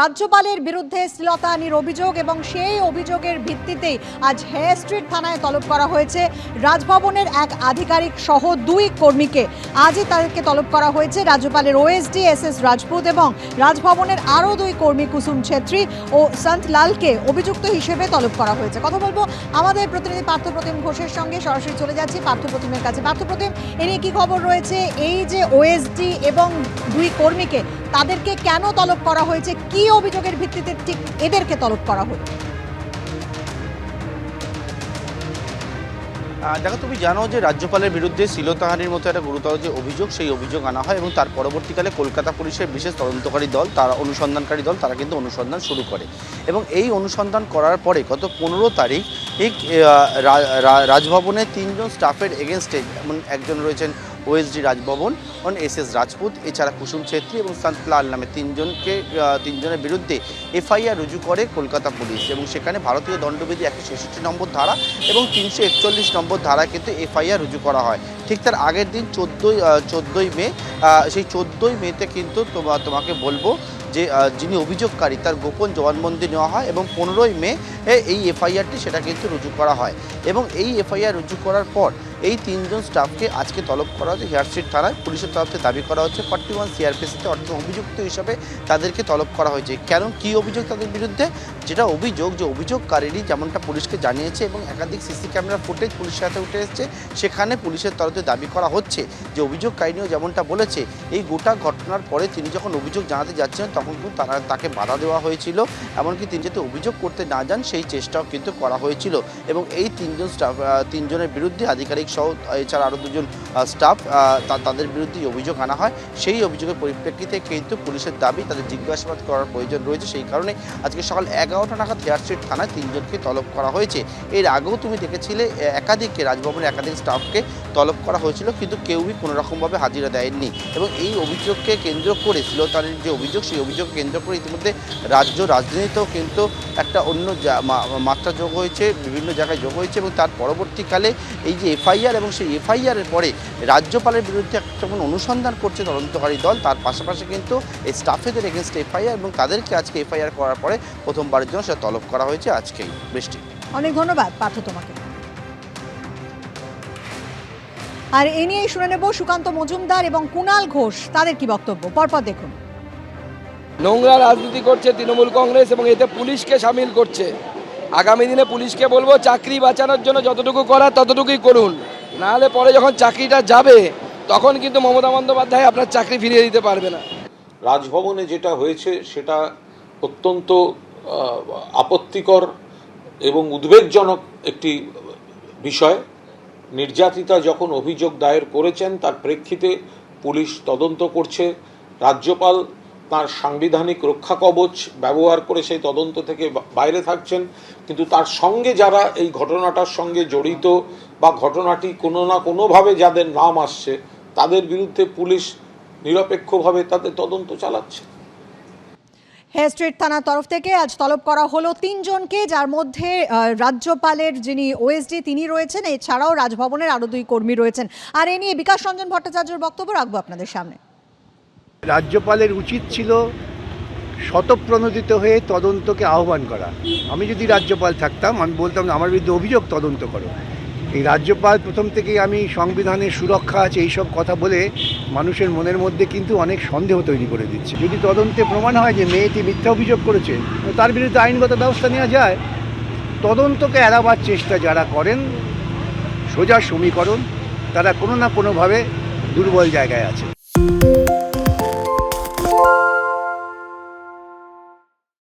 রাজ্যপালের বিরুদ্ধে শ্লীলতাহানির অভিযোগ এবং সেই অভিযোগের ভিত্তিতেই আজ হেয়ার স্ট্রিট থানায় তলব করা হয়েছে। রাজভবনের এক আধিকারিক সহ দুই কর্মীকে আজই তাদেরকে তলব করা হয়েছে। রাজ্যপালের ওএসডি এস এস রাজপুত এবং রাজভবনের আরও দুই কর্মী কুসুম ছেত্রী ও সন্ত লালকে অভিযুক্ত হিসেবে তলব করা হয়েছে। কথা বলব আমাদের প্রতিনিধি পার্থপ্রতিম ঘোষের সঙ্গে। সরাসরি চলে যাচ্ছি পার্থপ্রতিমের কাছে। পার্থপ্রতিম এ নিয়ে কি খবর রয়েছে? এই যে ওএসডি এবং দুই কর্মীকে তাদেরকে কেন তলব করা হয়েছে? কি অভিযোগের ভিত্তিতে ঠিক এদেরকে তলব করা হয়েছে দেখো, তুমি জানো যে রাজ্যপালের বিরুদ্ধে শিলতাহানির মতো একটা গুরুতর যে অভিযোগ, সেই অভিযোগ আনা হয় এবং তার পরবর্তীকালে কলকাতা পুলিশের বিশেষ তদন্তকারী দল, তারা অনুসন্ধানকারী দল, তারা কিন্তু অনুসন্ধান শুরু করে। এবং এই অনুসন্ধান করার পরে গত পনেরো তারিখ রাজভবনে তিনজন স্টাফের এগেনস্টে যেমন একজন রয়েছেন OSD Rajbhavan on S S Rajput, এছাড়া কুসুম ছেত্রী এবং সান্তলাল নামে তিনজনকে তিনজনের বিরুদ্ধে এফআইআর রুজু করে কলকাতা পুলিশ। এবং সেখানে ভারতীয় দণ্ডবিধি একশো ছেষট্টি নম্বর ধারা এবং তিনশো একচল্লিশ নম্বর ধারা কিন্তু এফআইআর রুজু করা হয়। ঠিক তার আগের দিন চোদ্দোই চোদ্দোই মে সেই চোদ্দোই মেতে কিন্তু তোমা- তোমাকে বলব যে যিনি অভিযোগকারী তার গোপন জবানবন্দি নেওয়া হয় এবং পনেরোই মে এই এফআইআরটি সেটা কিন্তু রুজু করা হয়। এবং এই এফআইআর রুজু করার পর এই তিনজন স্টাফকে আজকে তলব করা হয়েছে হেয়ার স্ট্রিট থানায় পুলিশের তরফ থেকে দাবি করা হচ্ছে, ফর্টি ওয়ান সিআরপিসিতে অর্থাৎ অভিযুক্ত হিসাবে তাদেরকে তলব করা হয়েছে। কেন? কি অভিযোগ তাদের বিরুদ্ধে? যেটা অভিযোগ, যে অভিযোগকারীরই যেমনটা পুলিশকে জানিয়েছে এবং একাধিক সিসি ক্যামেরা ফুটেজ পুলিশের হাতে উঠে এসেছে, সেখানে পুলিশের তরফে দাবি করা হচ্ছে যে অভিযোগকারিনীও যেমনটা বলেছে, এই গোটা ঘটনার পরে তিনি যখন অভিযোগ জানাতে যাচ্ছিলেন, তখন কিন্তু তারা তাকে বাধা দেওয়া হয়েছিল। এমনকি তিনি যাতে অভিযোগ করতে না যান, সেই চেষ্টাও কিন্তু করা হয়েছিল। এবং এই তিনজন স্টাফ তিনজনের বিরুদ্ধে আধিকারিক সহ, এছাড়া আরও দুজন স্টাফ তাদের বিরুদ্ধে অভিযোগ আনা হয়। সেই অভিযোগের পরিপ্রেক্ষিতে কিন্তু পুলিশের দাবি তাদের জিজ্ঞাসাবাদ করার প্রয়োজন রয়েছে। সেই কারণে আজকে সকাল এগারোটা নাগাদ হেয়ার স্ট্রিট থানায় তিনজনকে তলব করা হয়েছে। এর আগেও তুমি দেখেছিলে একাধিককে রাজভবনের একাধিক স্টাফকে তলব করা হয়েছিল, কিন্তু কেউই কোনো রকমভাবে হাজিরা দেয়নি। এবং এই অভিযোগকে কেন্দ্র করে শ্লীলতানির যে অভিযোগ, সেই অভিযোগ কেন্দ্র করে ইতিমধ্যে রাজ্য রাজনীতিতেও কিন্তু একটা অন্য মাত্রা যোগ হয়েছে, বিভিন্ন জায়গায় যোগ হয়েছে এবং তার পরবর্তীকালে এই যে এফআইআর এবং সেই এফআইআরের পরে রাজ্যপালের বিরুদ্ধে একটা যখন অনুসন্ধান করছে তদন্তকারী দল তার পাশাপাশি কিন্তু এই স্টাফেদের এগেনস্ট এফআইআর এবং তাদেরকে আজকে এফআইআর করার পরে প্রথমবারের জন্য সেটা তলব করা হয়েছে আজকেই। বৃষ্টি। অনেক ধন্যবাদ পার্থ তোমাকে। আর এ নিয়েই শুনে নেব সুকান্ত মজুমদার এবং কুণাল ঘোষ তাদের কি বক্তব্য? পরপর দেখুন। নোংরা রাজনীতি করছে তৃণমূল কংগ্রেস এবং এতে পুলিশকে সামিল করছে। আগামী দিনে পুলিশকে বলব চাকরি বাঁচানোর জন্য যতটুকু করার ততটুকুই করুন। নাহলে পরে যখন চাকরিটা যাবে, তখন কিন্তু মমতা বন্দ্যোপাধ্যায় আপনার চাকরি ফিরিয়ে দিতে পারবে না। রাজভবনে যেটা হয়েছে, সেটা অত্যন্ত আপত্তিকর এবং উদ্বেগজনক একটি বিষয়। নির্যাতিতা যখন অভিযোগ দায়ের করেছেন, তার প্রেক্ষিতে পুলিশ তদন্ত করছে। রাজ্যপাল তার সাংবিধানিক রক্ষা কবচ ব্যবহার করে সেই তদন্ত থেকে বাইরে থাকছেন। কিন্তু তার সঙ্গে যারা এই ঘটনাটার সঙ্গে জড়িত বা ঘটনাটি কোনো না কোনোভাবে যাদের নাম আসছে, তাদের বিরুদ্ধে পুলিশ নিরপেক্ষভাবে তাদের তদন্ত চালাচ্ছে। হেয়ার স্ট্রিট থানার তরফ থেকে আজ তলব করা হলো তিনজনকে, যার মধ্যে রাজ্যপালের যিনি ওএসডি তিনি রয়েছেন। এছাড়াও রাজভবনের আরও দুই কর্মী রয়েছেন। আর এ নিয়ে বিকাশ রঞ্জন ভট্টাচার্যের বক্তব্য রাখব আপনাদের সামনে। রাজ্যপালের উচিত ছিল শতপ্রণোদিত হয়ে তদন্তকে আহ্বান করা। আমি যদি রাজ্যপাল থাকতাম, আমি বলতাম আমার বিরুদ্ধে অভিযোগ তদন্ত করো। এই রাজ্যপাল প্রথম থেকেই আমি সংবিধানের সুরক্ষা আছে, এইসব কথা বলে মানুষের মনের মধ্যে কিন্তু অনেক সন্দেহ তৈরি করে দিচ্ছে। যদি তদন্তে প্রমাণ হয় যে মেয়েটি মিথ্যা অভিযোগ করেছে তার বিরুদ্ধে আইনগত ব্যবস্থা নেওয়া যায়। তদন্তকে এড়াবার চেষ্টা যারা করেন, সোজা সমীকরণ, তারা কোনো না কোনোভাবে দুর্বল জায়গায় আছে।